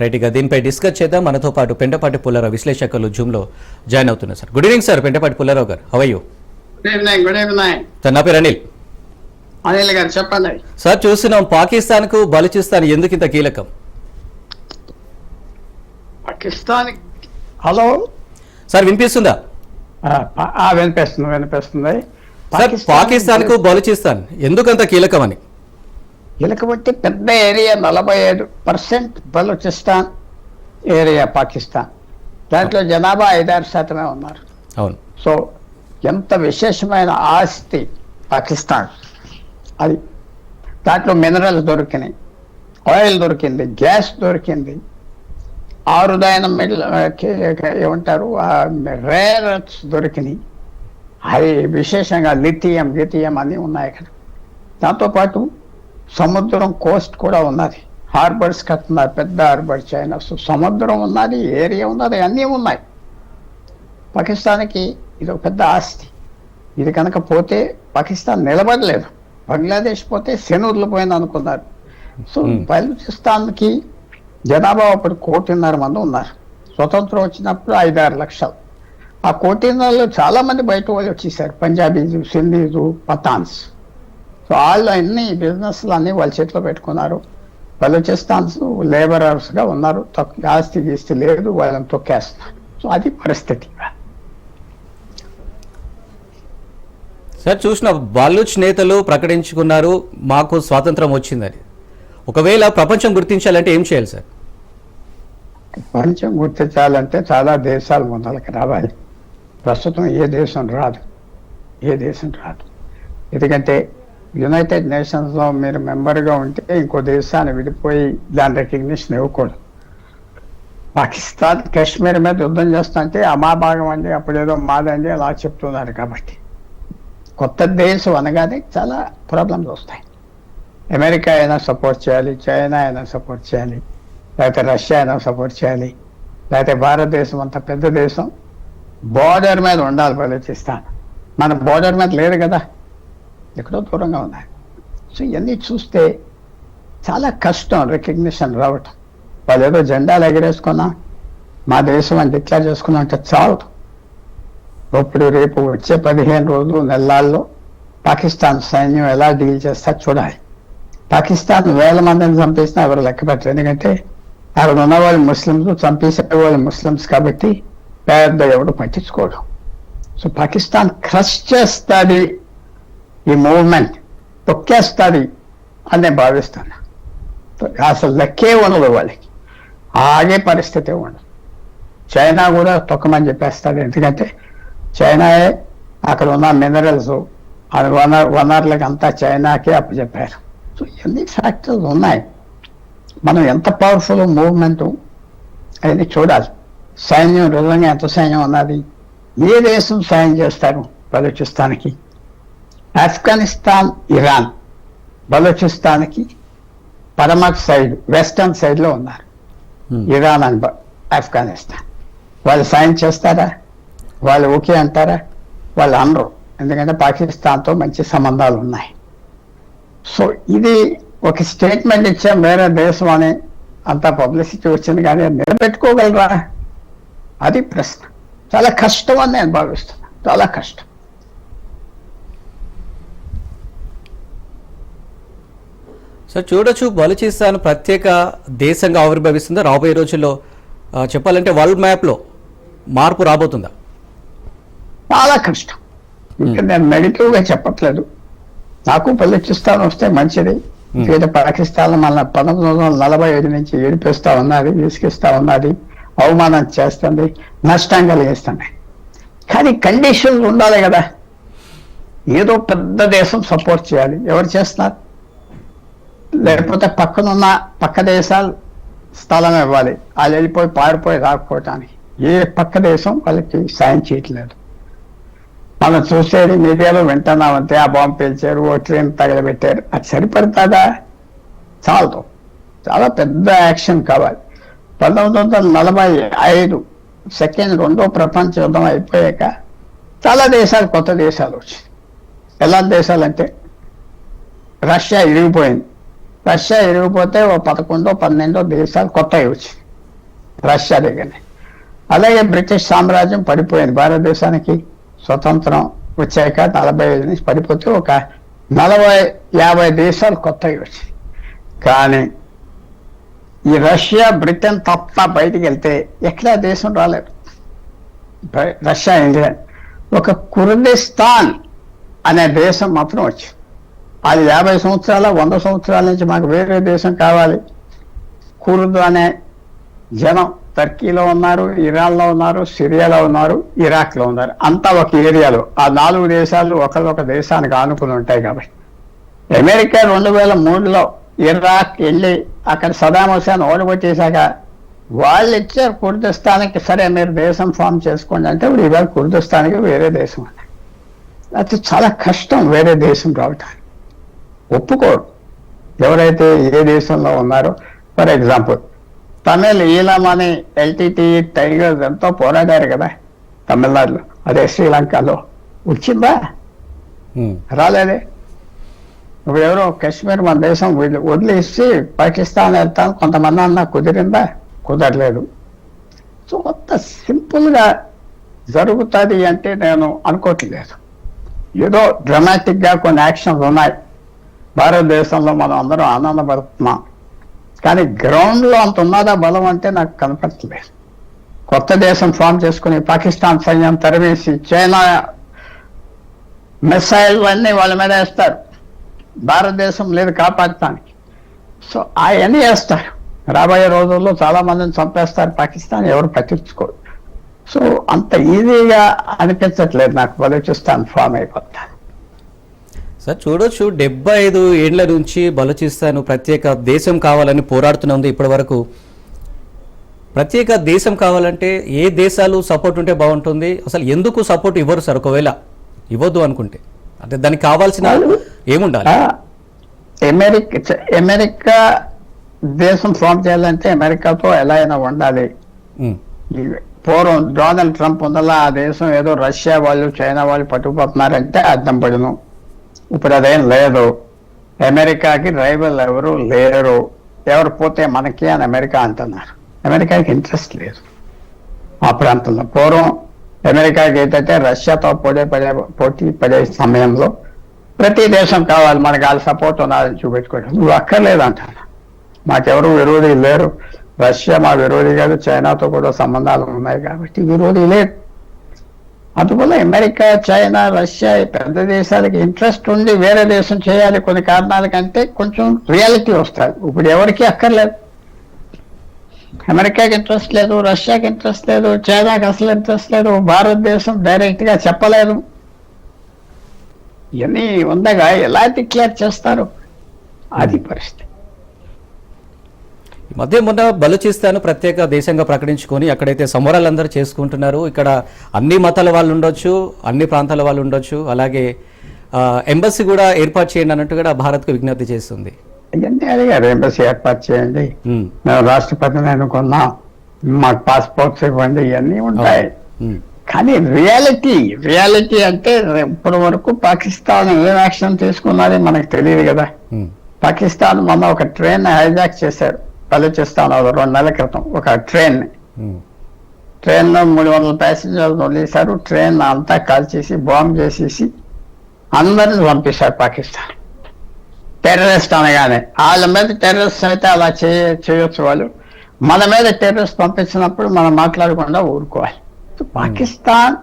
Right ఇక దీనిపై discuss చేద్దాం. మనతో పాటు పెంటపాటి పుల్లారావు విశ్లేషకులు జూమ్లో జాయిన్ అవుతున్నారు sir. Good evening sir Pentapati Pullarao garu how are you good evening good evening sir నా పేరు అనిల్. అనిల్ గారు చెప్పండి. సార్ చూస్తున్నాం పాకిస్తాన్కు బలూచిస్తాన్ ఎందుకు ఇంత కీలకం? పాకిస్తాన్ హలో? సార్ వినిపిస్తుందా? ఆ, పా- ఆ, వినిపిస్తుంది వినిపిస్తుంది. సార్ పాకిస్తాన్కు బలూచిస్తాన్ ఎందుకు అంత కీలకమని? ఇలకబట్టి పెద్ద ఏరియా నలభై ఐదు పర్సెంట్ బలూచిస్తాన్ ఏరియా పాకిస్తాన్. దాంట్లో జనాభా ఐదారు శాతమే ఉన్నారు. అవును. సో ఎంత విశేషమైన ఆస్తి పాకిస్తాన్. అది దాంట్లో మినరల్స్ దొరికినాయి. ఆయిల్ దొరికింది గ్యాస్ దొరికింది. ఆరుదైన మిడిల్ ఏమంటారు? రేర్ దొరికినాయి. అవి విశేషంగా లిథియం లిథియం అన్నీ ఉన్నాయి అక్కడ. దాంతోపాటు సముద్రం కోస్ట్ కూడా ఉన్నది. హార్బర్స్ కట్టున్నారు పెద్ద హార్బర్ చైనా సో సముద్రం ఉన్నది ఏరియా ఉన్నది అన్నీ ఉన్నాయి. పాకిస్తాన్కి ఇది ఒక పెద్ద ఆస్తి. ఇది కనుక పోతే పాకిస్తాన్ నిలబడలేదు. బంగ్లాదేశ్ పోతే శనుర్లు పోయింది అనుకున్నారు. So Hmm. బలూచిస్తాన్కి జనాభా అప్పుడు కోటిన్నర మంది ఉన్నారు. స్వతంత్రం వచ్చినప్పుడు ఐదారు లక్షలు. ఆ కోటిన్నరలో చాలా మంది బయట వాళ్ళు వచ్చేసారు. పంజాబీలు సింధీలు పఠాన్స్ సో వాళ్ళు అన్ని బిజినెస్లు అన్ని వాళ్ళ చేతిలో పెట్టుకున్నారు. బలూచిస్తాన్స్ లేబరర్స్గా ఉన్నారు. తక్కువ ఆస్తి గీస్తి లేదు వాళ్ళని తొక్కేస్తున్నారు. సో అది పరిస్థితి. సార్ చూసిన బాలూచ్ నేతలు ప్రకటించుకున్నారు మాకు స్వాతంత్రం వచ్చిందని. ఒకవేళ ప్రపంచం గుర్తించాలంటే ఏం చేయాలి సార్? ప్రపంచం గుర్తించాలంటే చాలా దేశాలు ముందలకి రావాలి. ప్రస్తుతం ఏ దేశం రాదు. ఏ దేశం రాదు. ఎందుకంటే యునైటెడ్ నేషన్స్లో మీరు మెంబర్గా ఉంటే ఇంకో దేశాన్ని విడిపోయి దాని రికగ్నిషన్ ఇవ్వకూడదు. పాకిస్తాన్ కాశ్మీర్ మీద యుద్ధం చేస్తుంటే అమాభాగం భాగం అండి అప్పుడేదో మాదండి అలా చెప్తున్నారు కాబట్టి. కొత్త దేశం అనగానే చాలా ప్రాబ్లమ్స్ వస్తాయి. అమెరికా అయినా సపోర్ట్ చేయాలి చైనా అయినా సపోర్ట్ చేయాలి లేకపోతే రష్యా అయినా సపోర్ట్ చేయాలి లేకపోతే భారతదేశం అంత పెద్ద దేశం బోర్డర్ మీద ఉండాలి బలూచిస్తాన్. మన బోర్డర్ మీద లేదు కదా. ఎక్కడో దూరంగా ఉన్నాయి. సో ఇవన్నీ చూస్తే చాలా కష్టం రికగ్నిషన్ రావటం. వాళ్ళు ఏదో జెండాలు ఎగరేసుకున్నా మా దేశం అని డిక్లేర్ చేసుకున్నా అంటే చాలు. ఇప్పుడు రేపు వచ్చే పదిహేను రోజులు నెలల్లో పాకిస్తాన్ సైన్యం ఎలా డీల్ చేస్తా చూడాలి. పాకిస్తాన్ వేల మందిని చంపేసినా ఎవరు లెక్క పెట్టరు. ఎందుకంటే అక్కడ ఉన్న వాళ్ళు ముస్లింస్ చంపేసే వాళ్ళు ముస్లిమ్స్ కాబట్టి పెద్ద ఎవడు పట్టించుకోడు సో పాకిస్తాన్ క్రష్ చేస్తుంది ఈ మూవ్మెంట్ తొక్కేస్తుంది అని నేను భావిస్తాను అసలు లెక్కే ఉండదు వాళ్ళకి. ఆగే పరిస్థితి ఉండదు. చైనా కూడా తొక్కమని చెప్పేస్తాడు. ఎందుకంటే చైనాయే అక్కడ ఉన్న మినరల్స్ అది వనర్ వనరులకు అంతా చైనాకే అప్పచెప్పారు. సో ఎన్ని ఫ్యాక్టర్స్ ఉన్నాయి? మనం ఎంత పవర్ఫుల్ మూవ్మెంట్ అనేది చూడాలి. సైన్యం నిజంగా ఎంత సైన్యం ఉన్నది? ఏ దేశం సాయం చేస్తారు బలూచిస్తాన్కి ఆఫ్ఘనిస్తాన్ ఇరాన్ బలూచిస్తాన్కి పరమట్ సైడ్ వెస్టర్న్ సైడ్లో ఉన్నారు. ఇరాన్ అండ్ ఆఫ్ఘనిస్తాన్ వాళ్ళు సాయం చేస్తారా? వాళ్ళు ఓకే అంటారా? వాళ్ళు అనరు. ఎందుకంటే పాకిస్తాన్తో మంచి సంబంధాలు ఉన్నాయి. సో ఇది ఒక స్టేట్మెంట్ ఇచ్చాం వేరే దేశం అని అంత పబ్లిసిటీ వచ్చింది కానీ నిలబెట్టుకోగలరా? అది ప్రశ్న. చాలా కష్టం అని నేను భావిస్తున్నా. చాలా కష్టం. సార్ చూడొచ్చు బలూచిస్తాన్ ప్రత్యేక దేశంగా ఆవిర్భవిస్తుందా? రాబోయే రోజుల్లో చెప్పాలంటే వరల్డ్ మ్యాప్లో మార్పు రాబోతుందా? చాలా కష్టం. ఇంకా నేను నెగిటివ్గా చెప్పట్లేదు. నాకు బలూచిస్తాన్ వస్తే మంచిది. ఎందుకంటే పాకిస్తాన్ మన పంతొమ్మిది వందల నలభై ఐదు నుంచి ఏడిపిస్తా ఉన్నది విసిగిస్తా ఉన్నది అవమానం చేస్తుంది నష్టం కలిగిస్తుంది కానీ కండిషన్స్ ఉండాలి కదా. ఏదో పెద్ద దేశం సపోర్ట్ చేయాలి. ఎవరు చేస్తున్నారు? లేకపోతే పక్కనున్న పక్క దేశాలు స్థలం ఇవ్వాలి. వాళ్ళు వెళ్ళిపోయి పారిపోయి రాకపోవటానికి. ఏ పక్క దేశం వాళ్ళకి సాయం చేయట్లేదు. మనం చూసేది మీడియాలో వింటున్నామంటే ఆ బాంబు పేల్చారు ఓ ట్రైన్ తగలబెట్టారు. అది సరిపడతాదా? చాలదు. చాలా పెద్ద యాక్షన్ కావాలి. పంతొమ్మిది వందల నలభై ఐదు సెకండ్ రెండో ప్రపంచ యుద్ధం అయిపోయాక చాలా దేశాలు కొత్త దేశాలు వచ్చాయి. ఎలా దేశాలు అంటే రష్యా ఇరిగిపోయింది. రష్యా ఇరిగిపోతే ఓ పదకొండో పన్నెండో దేశాలు కొత్తవి వచ్చాయి రష్యా దగ్గరనే. అలాగే బ్రిటిష్ సామ్రాజ్యం పడిపోయింది. భారతదేశానికి స్వతంత్రం వచ్చాక నలభై ఐదు నుంచి పడిపోతే ఒక నలభై యాభై దేశాలు కొత్తవి వచ్చాయి కానీ ఈ రష్యా బ్రిటన్ తప్ప బయటికి వెళ్తే ఎక్కడా దేశం రాలేదు. రష్యా ఇంగ్లాండ్ ఒక కుర్దిస్తాన్ అనే దేశం మాత్రం వచ్చింది. అది యాభై సంవత్సరాల వంద సంవత్సరాల నుంచి మాకు వేరే దేశం కావాలి. కుర్దు అనే జనం టర్కీలో ఉన్నారు ఇరాన్లో ఉన్నారు సిరియాలో ఉన్నారు ఇరాక్లో ఉన్నారు. అంతా ఒక ఏరియాలో. ఆ నాలుగు దేశాలు ఒకరొక దేశానికి ఆనుకుని ఉంటాయి కాబట్టి. అమెరికా రెండు వేల మూడులో ఇరాక్ వెళ్ళి అక్కడ సదాం హుసేన్ ఓడగొట్టేశాక వాళ్ళు ఇచ్చారు కుర్దిస్తానికి సరే మీరు దేశం ఫామ్ చేసుకోండి అంటే ఇప్పుడు ఇవాళ కుర్దిస్తానికి వేరే దేశం అది చాలా కష్టం వేరే దేశం రావటానికి. ఒప్పుకోరు ఎవరైతే ఏ దేశంలో ఉన్నారో ఫర్ ఎగ్జాంపుల్ తమిళ్ ఈలం అని ఎల్టీటీ టైగర్స్ ఎంతో పోరాడారు కదా తమిళనాడులో అదే శ్రీలంకలో. వచ్చిందా? రాలేదే. ఇప్పుడు ఎవరో కాశ్మీర్ మన దేశం వదిలి- వదిలేసి పాకిస్తాన్ వెళ్తాను కొంతమంది అన్నా కుదిరిందా? కుదరలేదు. సో కొంత సింపుల్గా జరుగుతుంది అంటే నేను అనుకోవట్లేదు. ఏదో డ్రమాటిక్గా కొన్ని యాక్షన్స్ ఉన్నాయి. భారతదేశంలో మనం అందరం ఆనందపడుతున్నాం. కానీ గ్రౌండ్లో అంత ఉన్నదా బలం అంటే నాకు కనపడట్లేదు కొత్త దేశం ఫామ్ చేసుకుని పాకిస్తాన్ సైన్యం తరిమేసి చైనా మిసైల్ అన్నీ వాళ్ళ మీద వేస్తారు. భారతదేశం లేదు కాపాడటానికి. సో అవన్నీ వేస్తారు. రాబోయే రోజుల్లో చాలా మందిని చంపేస్తారు. పాకిస్తాన్ ఎవరు పట్టించుకోరు. సో అంత ఈజీగా అనిపించట్లేదు నాకు. బలూచిస్తాన్ ఫామ్ అయిపోతాను సార్ చూడొచ్చు డెబ్బై ఐదు ఏళ్ళ నుంచి బలూచిస్తాన్ ప్రత్యేక దేశం కావాలని పోరాడుతున్నది ఇప్పటి వరకు ప్రత్యేక దేశం కావాలంటే ఏ దేశాలు సపోర్ట్ ఉంటే బాగుంటుంది? అసలు ఎందుకు సపోర్ట్ ఇవ్వరు సార్? ఒకవేళ ఇవ్వద్దు అనుకుంటే. అంటే దానికి కావాల్సిన ఏముండాలి? అమెరికా అమెరికా దేశం ఫామ్ చేయాలంటే అమెరికాతో ఎలా అయినా ఉండాలి. పూర్వం డొనాల్డ్ ట్రంప్ ఉందలా ఆ దేశం ఏదో రష్యా వాళ్ళు చైనా వాళ్ళు పట్టుకుపోతున్నారంటే అర్థం పడును. ఇప్పుడు అదేం లేదు. అమెరికాకి రైవల్ ఎవరు లేరు. ఎవరు పోతే మనకి అని అమెరికా అంటున్నారు. అమెరికాకి ఇంట్రెస్ట్ లేదు. ఆ ప్రాంతంలో పూర్వం అమెరికాకి ఏంటంటే రష్యాతో పోటీ పడే పోటీ పడే సమయంలో ప్రతి దేశం కావాలి మనకి వాళ్ళ సపోర్ట్ ఉన్నదని చూపెట్టుకోవడం నువ్వు అక్కర్లేదంటాను మాకెవరు విరోధి లేరు. రష్యా మా విరోధి కాదు చైనాతో కూడా సంబంధాలు ఉన్నాయి కాబట్టి విరోధి లేదు. అందువల్ల అమెరికా చైనా రష్యా ఈ పెద్ద దేశాలకి ఇంట్రెస్ట్ ఉండి వేరే దేశం చేయాలి కొన్ని కారణాల కంటే కొంచెం రియాలిటీ వస్తుంది. ఇప్పుడు ఎవరికి అక్కర్లేదు. అమెరికాకి ఇంట్రెస్ట్ లేదు రష్యాకి ఇంట్రెస్ట్ లేదు చైనాకి అసలు ఇంట్రెస్ట్ లేదు భారతదేశం డైరెక్ట్గా చెప్పలేదు. ఇవన్నీ ఉండగా ఎలా డిక్లేర్ చేస్తారు? అది పరిస్థితి. మధ్య మొన్న బలూచిస్తాన్ ప్రత్యేక దేశంగా ప్రకటించుకొని అక్కడైతే సంబరాలు అందరూ చేసుకుంటున్నారు. ఇక్కడ అన్ని మతాల వాళ్ళు ఉండొచ్చు అన్ని ప్రాంతాల వాళ్ళు ఉండొచ్చు. అలాగే ఎంబసీ కూడా ఏర్పాటు చేయండి అన్నట్టు కూడా భారత్కు విజ్ఞప్తి చేస్తుంది. ఎంబసీ ఏర్పాటు చేయండి. మేము రాష్ట్రపతిని అనుకున్నాం. మాకు పాస్పోర్ట్స్ ఇవ్వండి ఇవన్నీ ఉంటాయి. కానీ రియాలిటీ రియాలిటీ అంటే ఇప్పటి వరకు పాకిస్తాన్ ఏం యాక్షన్ తీసుకున్నది మనకు తెలియదు కదా. పాకిస్తాన్ మొన్న ఒక ట్రైన్ హైజాక్ చేశారు. బలూచిస్తాన్ ఒక రెండు నెలల క్రితం. ఒక ట్రైన్. ఉమ్, ట్రైన్లో మూడు వందల ప్యాసింజర్లు వదిలేశారు ట్రైన్ అంతా కాల్చేసి బాంబ్ చేసేసి అందరిని పంపిస్తారు పాకిస్తాన్. టెర్రరిస్ట్ అనగానే వాళ్ళ మీద టెర్రరిస్ట్ అయితే అలా చేయ చేయొచ్చు వాళ్ళు. మన మీద టెర్రరిస్ట్ పంపించినప్పుడు మనం మాట్లాడకుండా ఊరుకోవాలి. పాకిస్తాన్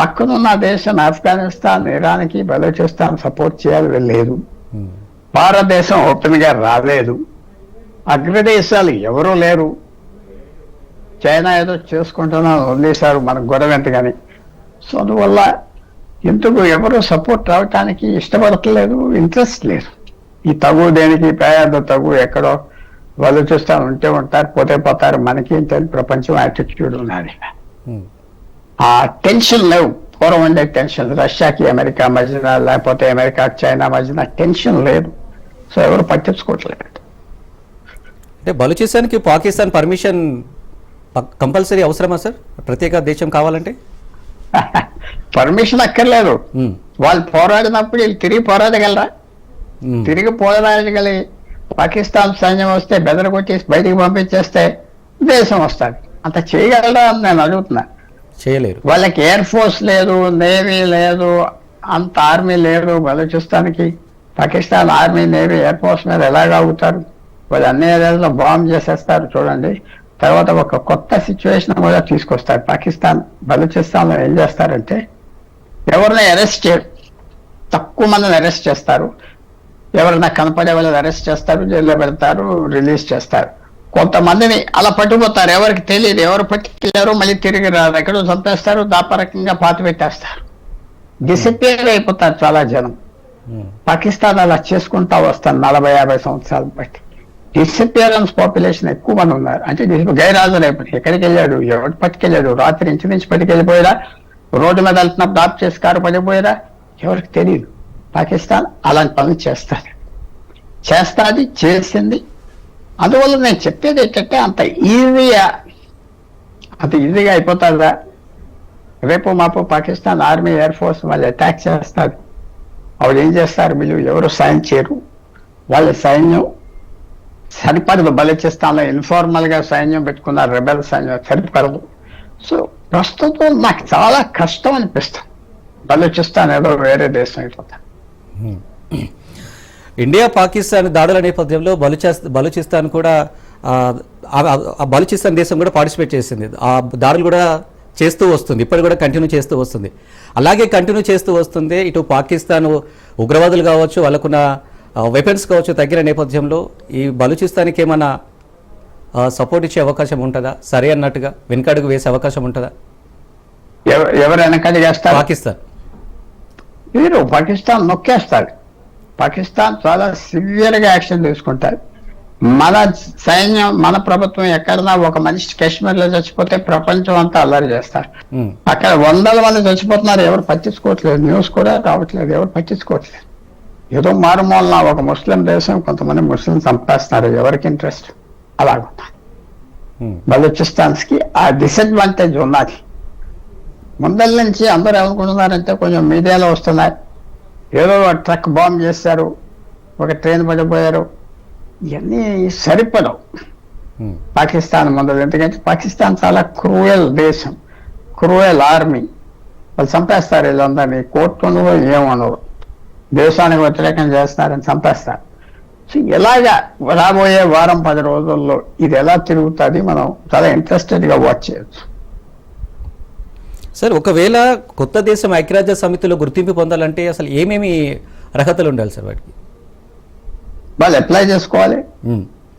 పక్కనున్న దేశం ఆఫ్ఘనిస్తాన్ ఇరాన్కి బలూచిస్తాన్ సపోర్ట్ చేయాలి లేదు. ఉమ్, భారతదేశం ఓపెన్గా రాలేదు. అగ్రదేశాలు ఎవరూ లేరు. చైనా ఏదో చేసుకుంటున్నా వదిలేశారు మనకు గొడవ ఎంతగాని. సో అందువల్ల ఎందుకు ఎవరు సపోర్ట్ రావటానికి ఇష్టపడట్లేదు ఇంట్రెస్ట్ లేదు. ఈ తగు దేనికి పేద తగు ఎక్కడో వాళ్ళు చూస్తాను ఉంటే ఉంటారు పోతే పోతారు మనకి అని ప్రపంచం యాటిట్యూడ్ ఉన్నది. ఉమ్. ఆ టెన్షన్ లేవు. పూర్వం ఉండే టెన్షన్ రష్యాకి అమెరికా మధ్యన లేకపోతే అమెరికా చైనా మధ్యన టెన్షన్ లేదు. సో ఎవరు పట్టించుకోవట్లేదు. అంటే బలూచిస్తాన్కి పాకిస్తాన్ పర్మిషన్ కంపల్సరీ అవసరమా సార్? ప్రత్యేక దేశం కావాలంటే? పర్మిషన్ అక్కర్లేదు. వాళ్ళు పోరాడినప్పుడు వీళ్ళు తిరిగి పోరాడగలరా? తిరిగి పోరాడగలి పాకిస్తాన్ సైన్యం వస్తే బెదరగొట్టేసి బయటికి పంపించేస్తే దేశం వస్తుంది. అంత చేయగలరా అని నేను అడుగుతున్నా. చేయలేరు. వాళ్ళకి ఎయిర్ ఫోర్స్ లేదు నేవీ లేదు అంత ఆర్మీ లేదు బలూచిస్తానికి Pakistan army navy air force మీద ఎలాగలుగుతారు వాళ్ళు అన్ని ఏరియాలో బాంబ్ చేసేస్తారు చూడండి. తర్వాత ఒక కొత్త సిచ్యువేషన్ కూడా తీసుకొస్తారు. పాకిస్తాన్ బలూచిస్తాన్లో ఏం చేస్తారంటే ఎవరిని అరెస్ట్ చేయరు తక్కువ మందిని అరెస్ట్ చేస్తారు. ఎవరైనా కనపడే వాళ్ళని అరెస్ట్ చేస్తారు జైల్లో పెడతారు రిలీజ్ చేస్తారు. కొంతమందిని అలా పట్టుకుపోతారు. ఎవరికి తెలియదు. ఎవరు పట్టుకెళ్ళారో మళ్ళీ తిరిగి రాదు ఎక్కడో చంపేస్తారు దాపరకంగా పాతి పెట్టేస్తారు. డిసిప్లిన్ అయిపోతారు చాలా జనం. పాకిస్తాన్ అలా చేసుకుంటా వస్తాను నలభై యాభై సంవత్సరాల బట్టి. డిసిపియరెన్స్ పాపులేషన్ ఎక్కువ మంది ఉన్నారు. అంటే గైరాజులు అయిపోయి ఎక్కడికి వెళ్ళాడు? ఎవరు పట్టుకెళ్ళాడు? రాత్రి ఇంచు నుంచి పట్టుకెళ్ళిపోయారా? రోడ్డు మీద వెళ్తున్నప్పుడు డ్రాప్ చేసి కారు పడిపోయారా? ఎవరికి తెలియదు పాకిస్తాన్ అలాంటి పనులు చేస్తారు చేస్తాది చేసింది. అందువల్ల నేను చెప్పేది ఏంటంటే అంత ఈజీగా అంత ఈజీగా అయిపోతుందా? రేపు మాపు పాకిస్తాన్ ఆర్మీ ఎయిర్ ఫోర్స్ వాళ్ళు అటాక్ చేస్తారు. వాళ్ళు ఏం చేస్తారు? వీళ్ళు ఎవరు సాయం చేయరు. వాళ్ళ సైన్యం సరిపడదు బలూచిస్తాన్లో ఇన్ఫార్మల్గా సైన్యం పెట్టుకున్నారు రెబెల్ సైన్యం సరిపడదు. సో ప్రస్తుతం నాకు చాలా కష్టం అనిపిస్తుంది. బలూచిస్తాన్ ఏదో వేరే దేశం అయిపోతుంది hmm. ఇండియా పాకిస్తాన్ దాడుల నేపథ్యంలో బలుచస్ బలూచిస్తాన్ కూడా ఆ, ఆ- బలూచిస్తాన్ దేశం కూడా పార్టిసిపేట్ చేసింది. ఆ దాడులు కూడా చేస్తూ వస్తుంది. ఇప్పటి కూడా కంటిన్యూ చేస్తూ వస్తుంది. అలాగే కంటిన్యూ చేస్తూ వస్తుంది. ఇటు పాకిస్తాన్ ఉగ్రవాదులు కావచ్చు వాళ్ళకున్న వెపన్స్ కావచ్చు తగ్గిన నేపథ్యంలో ఈ బలూచిస్తాన్కి ఏమైనా సపోర్ట్ ఇచ్చే అవకాశం ఉంటుందా? సరే అన్నట్టుగా వెనుకడుగు వేసే అవకాశం ఉంటుందా? ఎవ- ఎవరు వెనకడి చేస్తారు పాకిస్తాన్. వీరు పాకిస్తాన్ నొక్కేస్తారు. పాకిస్తాన్ చాలా సివియర్గా యాక్షన్ తీసుకుంటారు. మన సైన్యం మన ప్రభుత్వం ఎక్కడన్నా ఒక మనిషి కాశ్మీర్లో చచ్చిపోతే ప్రపంచం అంతా అల్లరి చేస్తారు. అక్కడ వందల మంది చచ్చిపోతున్నారు. ఎవరు పట్టించుకోవట్లేదు. న్యూస్ కూడా రావట్లేదు. ఎవరు పట్టించుకోవట్లేదు. ఏదో మారుమూలన ఒక ముస్లిం దేశం కొంతమంది ముస్లిం చంపేస్తున్నారు ఎవరికి ఇంట్రెస్ట్ ఉమ్, బలూచిస్తాన్స్కి ఆ డిసడ్వాంటేజ్ ఉన్నది. ముందల నుంచి అందరూ ఏమనుకుంటున్నారంటే కొంచెం మీడియాలో వస్తున్నాయి. ఏదో ట్రక్ బాంబ్ చేశారు. ఒక ట్రైన్ పడిపోయారు. ఇవన్నీ సరిపడవు. పాకిస్తాన్ ముందు ఎందుకంటే పాకిస్తాన్ చాలా క్రూయల్ దేశం. Cruel army. వాళ్ళు చంపేస్తారు వీళ్ళందరినీ. కోర్టులో ఏమనరు దేశానికి వ్యతిరేకం చేస్తున్నారని చంపేస్తారు. సో ఇలాగా రాబోయే వారం పది రోజుల్లో ఇది ఎలా తిరుగుతుంది మనం చాలా ఇంట్రెస్టెడ్గా వాచ్ చేయొచ్చు. సార్ ఒకవేళ కొత్త దేశం ఐక్యరాజ్య సమితిలో గుర్తింపు పొందాలంటే అసలు ఏమేమి అర్హతలు ఉండాలి సార్ వాటికి? వాళ్ళు అప్లై చేసుకోవాలి.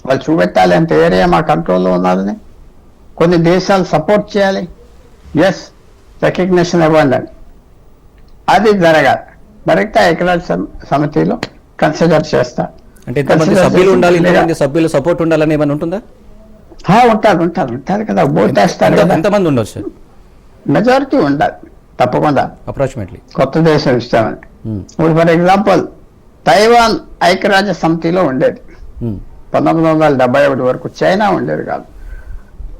వాళ్ళు చూపెట్టాలి అంత ఏరియా మా కంట్రోల్లో ఉన్నదని. కొన్ని దేశాలు సపోర్ట్ చేయాలి. ఎస్ రికగ్నిషన్ ఇవ్వండి. అని. అది జరగాలి. ఐక్యరాజ్య సమ- సమితిలో కన్సిడర్ చేస్తా. అంటే సభ్యులు ఉండాలి చేసి ఇంతమంది సభ్యులు సపోర్ట్ ఉండాలని ఏమైనా ఉంటుందా? ఉంటారు ఉంటారు ఉంటారు కదా ఓటేస్తారు ఎంత- కదా. ఎంతమంది ఉండొచ్చు మెజారిటీ ఉండాలి తప్పకుండా. అప్రాక్సిమేట్లీ కొత్త దేశం ఇస్తామని. ఇప్పుడు ఫర్ ఎగ్జాంపుల్ తైవాన్ ఐక్యరాజ్య సమితిలో ఉండేది. పంతొమ్మిది వందల డెబ్బై ఒకటి వరకు చైనా ఉండేది కాదు.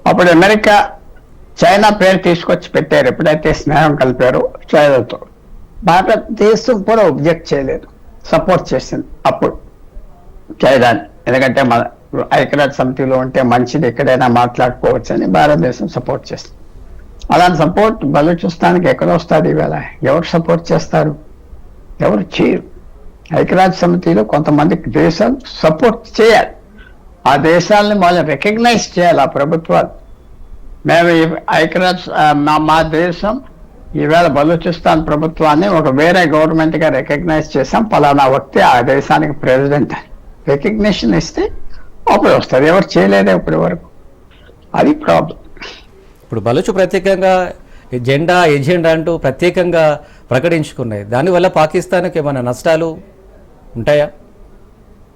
అప్పుడు అమెరికా చైనా పేరు తీసుకొచ్చి పెట్టారు. ఎప్పుడైతే స్నేహం కలిపారో చైనాతో. భారతదేశం కూడా ఒబ్జెక్ట్ చేయలేదు. సపోర్ట్ చేసింది అప్పుడు. చేయడానికి ఎందుకంటే మన ఐక్యరాజ్య సమితిలో ఉంటే మంచిది ఎక్కడైనా మాట్లాడుకోవచ్చు అని భారతదేశం సపోర్ట్ చేస్తుంది అలాంటి సపోర్ట్ బలూచిస్తానికి ఎక్కడ వస్తుంది ఇవాళ. ఎవరు సపోర్ట్ చేస్తారు? ఎవరు చేయరు. ఐక్యరాజ్య సమితిలో కొంతమంది దేశాలు సపోర్ట్ చేయాలి. ఆ దేశాలని వాళ్ళు రికగ్నైజ్ చేయాలి ఆ ప్రభుత్వాలు. మేము ఐక్యరాజ్య మా మా దేశం ఈవేళ బలూచిస్తాన్ ప్రభుత్వాన్ని ఒక వేరే గవర్నమెంట్గా రికగ్నైజ్ చేసాం పలానా వ్యక్తి ఆ దేశానికి ప్రెసిడెంట్ రికగ్నిషన్ ఇస్తే వస్తుంది. ఎవరు చేయలేదే ఇప్పటి వరకు. అది ప్రాబ్లం ఇప్పుడు బలుచు ప్రత్యేకంగా జెండా ఎజెండా అంటూ ప్రత్యేకంగా ప్రకటించుకున్నాయి. దానివల్ల పాకిస్తాన్కి ఏమైనా నష్టాలు ఉంటాయా?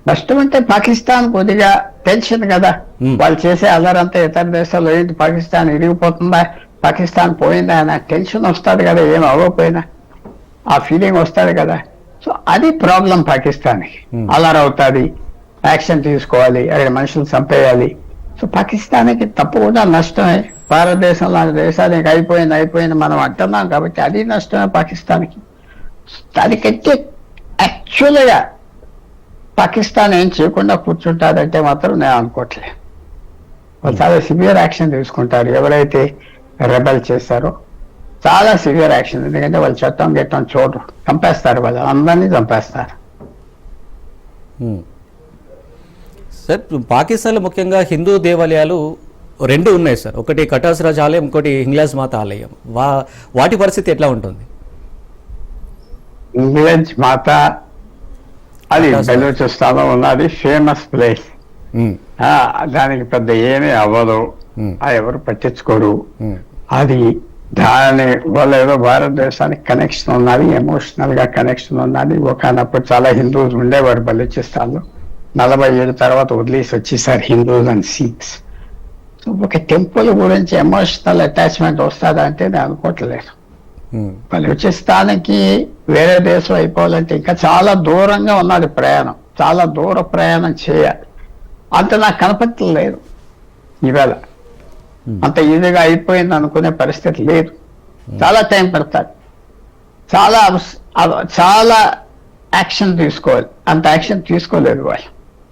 నష్టం అంటే పాకిస్తాన్ కొద్దిగా టెన్షన్ కదా. వాళ్ళు చేసే అల్లరంతా ఇతర దేశాల్లో ఏంటి? పాకిస్తాన్ ఇరిగిపోతుందా? పాకిస్తాన్ పోయిందా అన్న టెన్షన్ వస్తుంది కదా ఏం అవ్వకపోయినా. ఆ ఫీలింగ్ వస్తుంది కదా. సో అది ప్రాబ్లం పాకిస్తాన్కి. Hmm. అల్లరి అవుతుంది యాక్షన్ తీసుకోవాలి అక్కడ మనుషులు చంపేయాలి. సో పాకిస్తాన్కి తప్పకుండా నష్టమే. భారతదేశం లాంటి దేశానికి అయిపోయింది అయిపోయింది మనం అంటున్నాం కాబట్టి అది నష్టమే పాకిస్తాన్కి. దానికంటే యాక్చువల్గా పాకిస్తాన్ ఏం చేయకుండా కూర్చుంటాదంటే మాత్రం నేను అనుకోవట్లే. వాళ్ళు చాలా సివియర్ యాక్షన్ తీసుకుంటారు. ఎవరైతే రెబల్ చేశారో చాలా సివియర్ యాక్షన్ ఎందుకంటే వాళ్ళు చట్టం గిట్టం చూడరు చంపేస్తారు వాళ్ళు అందరినీ చంపేస్తారు. సార్ పాకిస్తాన్లో ముఖ్యంగా హిందూ దేవాలయాలు రెండు ఉన్నాయి సార్ ఒకటి కటాసరాజ్ ఆలయం ఇంకోటి హింగ్లాజ్ మాత ఆలయం వా వాటి పరిస్థితి ఎట్లా ఉంటుంది ఇంగ్లాండ్ మాత అది Yes, sir. బెలూచిస్తాన్లో ఉన్నది ఫేమస్ ప్లేస్. దానికి పెద్ద ఏమీ అవ్వదు. ఆ ఎవరు పట్టించుకోరు. మ్మ్. అది దాని వల్ల ఏదో భారతదేశానికి కనెక్షన్ ఉన్నది ఎమోషనల్గా కనెక్షన్ ఉన్నది. ఒకనప్పుడు చాలా హిందూస్ ఉండేవారు బలూచిస్తాన్లో. నలభై ఏడు తర్వాత వదిలేసి వచ్చేసారు హిందూస్ అండ్ సిఖ్స్ సో ఒక టెంపుల్ గురించి ఎమోషనల్ అటాచ్మెంట్ వస్తుందా అంటే నేను అనుకోవట్లేదు. మ్మ్. బలూచిస్తాన్కి వేరే దేశం అయిపోవాలంటే ఇంకా చాలా దూరంగా ఉన్నది ప్రయాణం. చాలా దూర ప్రయాణం చేయాలి. అంత నాకు కనపట్టలేదు ఈవేళ Hmm. అంత ఈజీగా అయిపోయింది అనుకునే పరిస్థితి లేదు. చాలా టైం పడుతుంది. చాలా చాలా యాక్షన్ తీసుకోవాలి. అంత యాక్షన్ తీసుకోలేదు వాళ్ళు.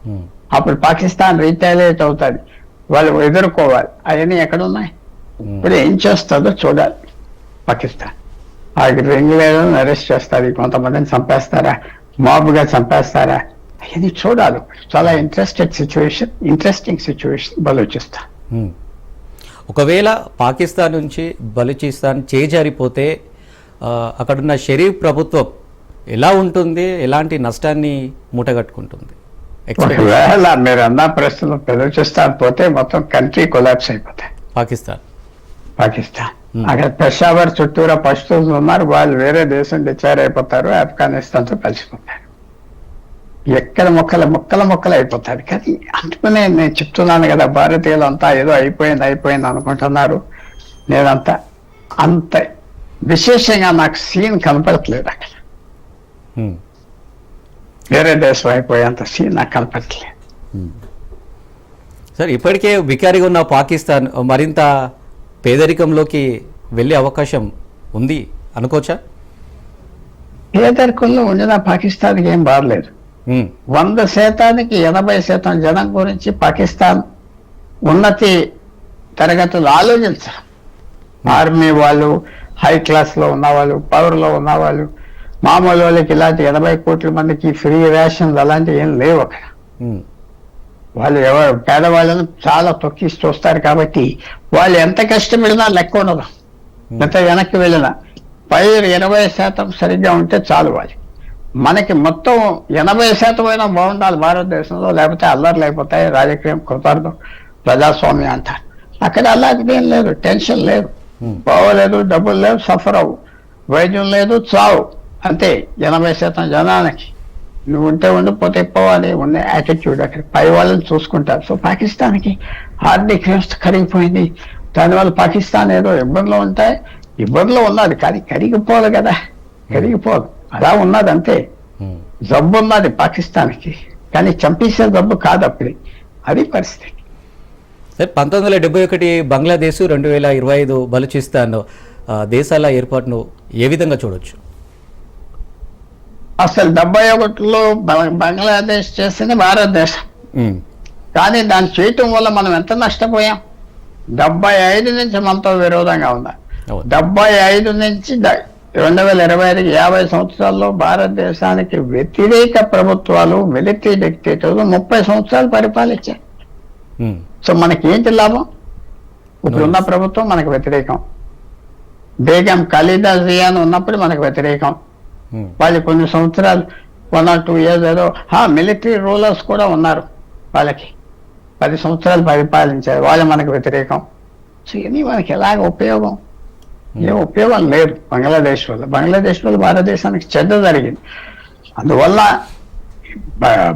మ్మ్. అప్పుడు పాకిస్తాన్ రీటాలియేట్ అవుతుంది. వాళ్ళు ఎదుర్కోవాలి. అవన్నీ ఎక్కడ ఉన్నాయి. ఇప్పుడు ఏం చేస్తుందో చూడాలి పాకిస్తాన్. ఆ రింగ్లేదని అరెస్ట్ చేస్తారు. కొంతమందిని చంపేస్తారా? మాబుగా చంపేస్తారా? అవన్నీ చూడాలి. చాలా interested situation interesting situation Balochistan hmm. ఒకవేళ పాకిస్తాన్ నుంచి బలూచిస్తాన్ చేజారిపోతే అక్కడున్న షరీఫ్ ప్రభుత్వం ఎలా ఉంటుంది? ఎలాంటి నష్టాన్ని మూటగట్టుకుంటుంది? ఒకవేళ మీరు అన్న ప్రశ్నలు బలోచిస్తాన్ పోతే మొత్తం కంట్రీ కొలాప్స్ అయిపోతాయి. పాకిస్తాన్. పాకిస్తాన్. Hmm. అక్కడ పెషావర్ చుట్టూరా పష్తూస్ ఉన్నారు వాళ్ళు వేరే దేశం డిక్లేర్ అయిపోతారు ఆఫ్ఘనిస్తాన్తో కలిసిపోతారు. ఎక్కడ మొక్కల మొక్కల మొక్కలు అయిపోతారు. కానీ అందుకనే నేను చెప్తున్నాను కదా భారతీయులు అంతా ఏదో అయిపోయింది అయిపోయింది అనుకుంటున్నారు. నేనంతా అంత విశేషంగా నాకు సీన్ కనపడట్లేదు అక్కడ. వేరే దేశం అయిపోయేంత సీన్ నాకు కనపడట్లేదు. సార్ ఇప్పటికే వికారిగా ఉన్న పాకిస్తాన్ మరింత పేదరికంలోకి వెళ్ళే అవకాశం ఉంది అనుకోవచ్చా? పేదరికంలో ఉండిన పాకిస్తాన్కి ఏం బాగలేదు. వంద శాతానికి ఎనభై శాతం జనం గురించి పాకిస్తాన్ ఉన్నతి తరగతులు ఆలోచించరు ఆర్మీ వాళ్ళు హై క్లాస్లో ఉన్నవాళ్ళు పవర్లో ఉన్నవాళ్ళు మామూలు వాళ్ళకి ఇలాంటి ఎనభై కోట్ల మందికి ఫ్రీ రేషన్లు అలాంటివి ఏం లేవు అక్కడ. మ్మ్. వాళ్ళు ఎవరు పేదవాళ్ళను చాలా తొక్కిసి చూస్తారు కాబట్టి వాళ్ళు ఎంత కష్టపడినా లెక్క ఉండదు. ఎంత వెనక్కి వెళ్ళినా. పై ఇరవై శాతం సరిగ్గా ఉంటే చాలు వాళ్ళు మనకి మొత్తం ఎనభై శాతం అయినా బాగుండాలి భారతదేశంలో లేకపోతే అల్లర్లు అయిపోతాయి రాజకీయం కుదరదు ప్రజాస్వామ్యం అంటారు అక్కడ అలాంటిది ఏం లేదు టెన్షన్ లేదు. Hmm. పోవలేదు డబ్బులు లేవు సఫర్ అవ్వు. వైద్యం లేదు చావు. అంతే ఎనభై శాతం జనానికి. నువ్వు ఉంటే ఉండిపోతే పోవాలి ఉన్న యాటిట్యూడ్ అక్కడ. పై వాళ్ళని చూసుకుంటారు. సో పాకిస్తాన్కి ఆర్థిక వ్యవస్థ కరిగిపోయింది. దానివల్ల పాకిస్తాన్ ఏదో ఇబ్బందులు ఉంటాయి. ఇబ్బందులు ఉన్నది కానీ కరిగిపోదు కదా. కరిగిపోదు అలా ఉన్నది అంతే. జబ్బు ఉన్నది పాకిస్తాన్కి. కానీ చంపేసే జబ్బు కాదు అప్పుడు. అది పరిస్థితి. సార్ పంతొమ్మిది వందల డెబ్బై ఒకటి బంగ్లాదేశ్ రెండు వేల ఇరవై ఐదు బలూచిస్తాన్ దేశాల ఏర్పాటును ఏ విధంగా చూడొచ్చు? అసలు డెబ్బై ఒకటిలో బంగ్లాదేశ్ చేసింది భారతదేశం. కానీ దాన్ని చేయటం వల్ల మనం ఎంత నష్టపోయాం? డెబ్బై ఐదు నుంచి మనతో విరోధంగా ఉందా. డెబ్బై ఐదు నుంచి రెండు వేల ఇరవై ఐదుకి యాభై సంవత్సరాల్లో భారతదేశానికి వ్యతిరేక ప్రభుత్వాలు మిలిటరీ డిక్టేటర్లు ముప్పై సంవత్సరాలు పరిపాలించాయి మ్మ్. సో మనకి ఏంటి లాభం? ఇప్పుడు ఉన్న ప్రభుత్వం మనకు వ్యతిరేకం. బేగం ఖలీదా జియాన్ ఉన్నప్పుడు మనకు వ్యతిరేకం. మ్మ్. వాళ్ళు కొన్ని సంవత్సరాలు వన్ ఆర్ టూ ఇయర్స్ ఏదో మిలిటరీ రూలర్స్ కూడా ఉన్నారు వాళ్ళకి. పది సంవత్సరాలు పరిపాలించారు వాళ్ళు మనకు వ్యతిరేకం. సో ఇవన్నీ మనకి ఎలాగ ఉపయోగం? ఏ ఉపయోగం లేదు బంగ్లాదేశ్ వల్ల. బంగ్లాదేశ్ వల్ల భారతదేశానికి చెడ్డ జరిగింది. అందువల్ల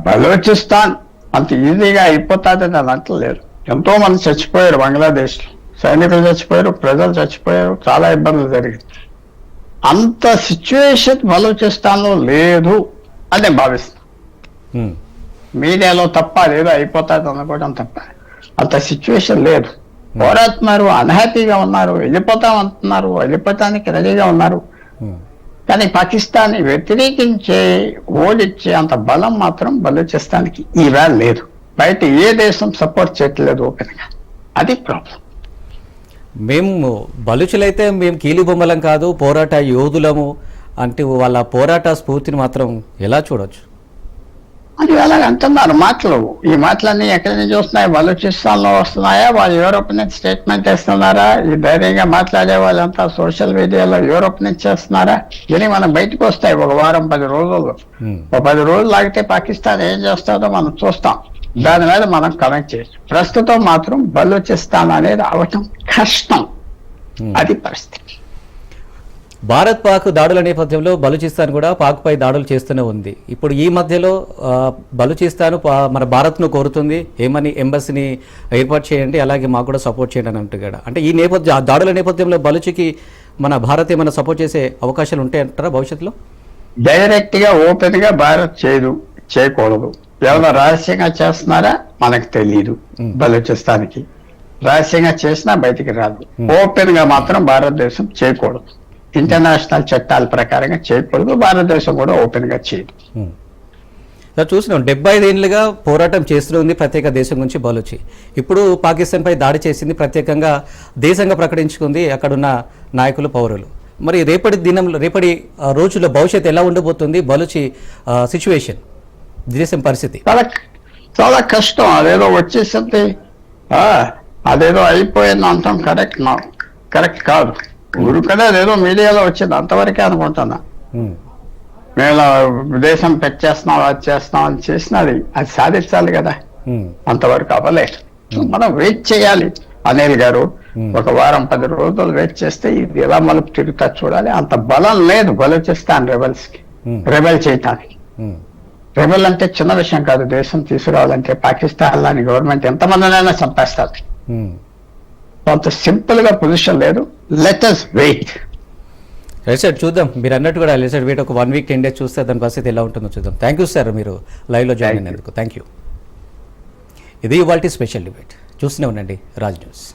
బలోచిస్తాన్ అంత ఈజీగా అయిపోతుంది అని అంటలేదు. ఎంతో మంది చచ్చిపోయారు బంగ్లాదేశ్ సైనికులు చచ్చిపోయారు ప్రజలు చచ్చిపోయారు చాలా ఇబ్బందులు జరిగింది. అంత సిచ్యువేషన్ బలోచిస్తాన్లో లేదు అని నేను భావిస్తున్నాను మ్మ్. మీడియాలో తప్ప అదేదో అయిపోతుంది అనుకోవడం తప్ప. అంత సిచ్యువేషన్ లేదు. పోరాడుతున్నారు అన్హ్యాపీగా ఉన్నారు వెళ్ళిపోతాం అంటున్నారు వెళ్ళిపోతానికి రెడీగా ఉన్నారు. కానీ పాకిస్తాన్ వ్యతిరేకించే ఓడిచ్చే అంత బలం మాత్రం బలూచిస్తానికి ఈవేళ లేదు. బయట ఏ దేశం సపోర్ట్ చేయట్లేదు ఓపెన్గా. అది ప్రాబ్లం మేము బలుచులైతే మేము కీలి బొమ్మలం కాదు పోరాట యోధులము. అంటే వాళ్ళ పోరాట స్ఫూర్తిని మాత్రం ఎలా చూడొచ్చు? అది అలాగ అంటున్నారు మాటలు ఈ మాటలన్నీ ఎక్కడి నుంచి వస్తున్నాయి బలూచిస్తాన్లో వస్తున్నాయా వాళ్ళు యూరోప్ నుంచి స్టేట్మెంట్ ఇస్తున్నారా ఈ ధైర్యంగా మాట్లాడే వాళ్ళంతా సోషల్ మీడియాలో యూరోప్ నుంచి చేస్తున్నారా? ఇవన్నీ మనం బయటకు వస్తాయి ఒక వారం పది రోజులు. ఒక పది రోజులు ఆగితే పాకిస్తాన్ ఏం చేస్తుందో మనం చూస్తాం. దాని మీద మనం కనెక్ట్ చేయొచ్చు ప్రస్తుతం మాత్రం బలూచిస్తాన్ అనేది అవటం కష్టం. అది పరిస్థితి. భారత్ పాక్ దాడుల నేపథ్యంలో బలూచిస్తాన్ కూడా పాక్పై దాడులు చేస్తూనే ఉంది. ఇప్పుడు ఈ మధ్యలో బలూచిస్తాన్ మన భారత్ను కోరుతుంది. ఏమని ఎంబసీని ఏర్పాటు చేయండి అలాగే మాకు కూడా సపోర్ట్ చేయండి అని అంటున్నాడు. అంటే ఈ నేపథ్య ఆ దాడుల నేపథ్యంలో బలుచికి మన భారత్ ఏమైనా సపోర్ట్ చేసే అవకాశాలు ఉంటాయంటారా భవిష్యత్తులో? డైరెక్ట్గా ఓపెన్గా భారత్ చేయదు చేయకూడదు. ఎవరో రహస్యంగా చేస్తున్నారా? మనకు తెలియదు. బలూచిస్తానికి. రహస్యంగా చేసినా బయటికి రాదు. ఓపెన్గా మాత్రం భారతదేశం చేయకూడదు. ఇంటర్నేషనల్ చట్టాల ప్రకారంగా చేయకూడదు భారతదేశం కూడా ఓపెన్గా చేయదు చూసినాం డెబ్బై ఐదేళ్ళుగా పోరాటం చేస్తూ ఉంది ప్రత్యేక దేశం గురించి బలుచి. ఇప్పుడు పాకిస్తాన్పై దాడి చేసింది ప్రత్యేకంగా దేశంగా ప్రకటించుకుంది అక్కడున్న నాయకులు పౌరులు. మరి రేపటి దినంలో రేపటి రోజుల్లో భవిష్యత్తు ఎలా ఉండబోతుంది బలుచి సిచ్యువేషన్ దేశం పరిస్థితి. చాలా చాలా కష్టం. అదేదో వచ్చేసింది. అదేదో అయిపోయింది అంటాం. కరెక్ట్ కరెక్ట్ కాదు. ఊరుకనే అదేదో మీడియాలో వచ్చింది. అంతవరకే అనుకుంటున్నా. మేము దేశం పెట్టేస్తున్నాం అది చేస్తున్నాం అని చేసినది అది సాధించాలి కదా. అంతవరకు అవ్వలేదు. మనం వెయిట్ చేయాలి. అనిల్ గారు. ఒక వారం పది రోజులు వెయిట్ చేస్తే ఇది ఎలా మలుపు తిరుగుతా చూడాలి. అంత బలం లేదు బలోచిస్తాన్ రెబల్స్కి. రెబెల్ చేయటానికి. రెబెల్ అంటే చిన్న విషయం కాదు. దేశం తీసుకురావాలంటే పాకిస్తాన్ లాని గవర్నమెంట్ ఎంతమందినైనా చంపేస్తారు. అంత సింపుల్గా పొజిషన్ లేదు. Let us wait right sir చూద్దాం. మీరు అన్నట్టు కూడా లేదు సార్ వెయిట్ ఒక వన్ వీక్ టెన్ డేస్ చూస్తే దాని పరిస్థితి ఎలా ఉంటుందో చూద్దాం. థ్యాంక్ యూ సార్ మీరు లైవ్లో జాయిన్. అయినందుకు. థ్యాంక్ యూ ఇది ఇవాళ స్పెషల్ డిబేట్ చూస్తూనే ఉండండి. రాజ్ న్యూస్.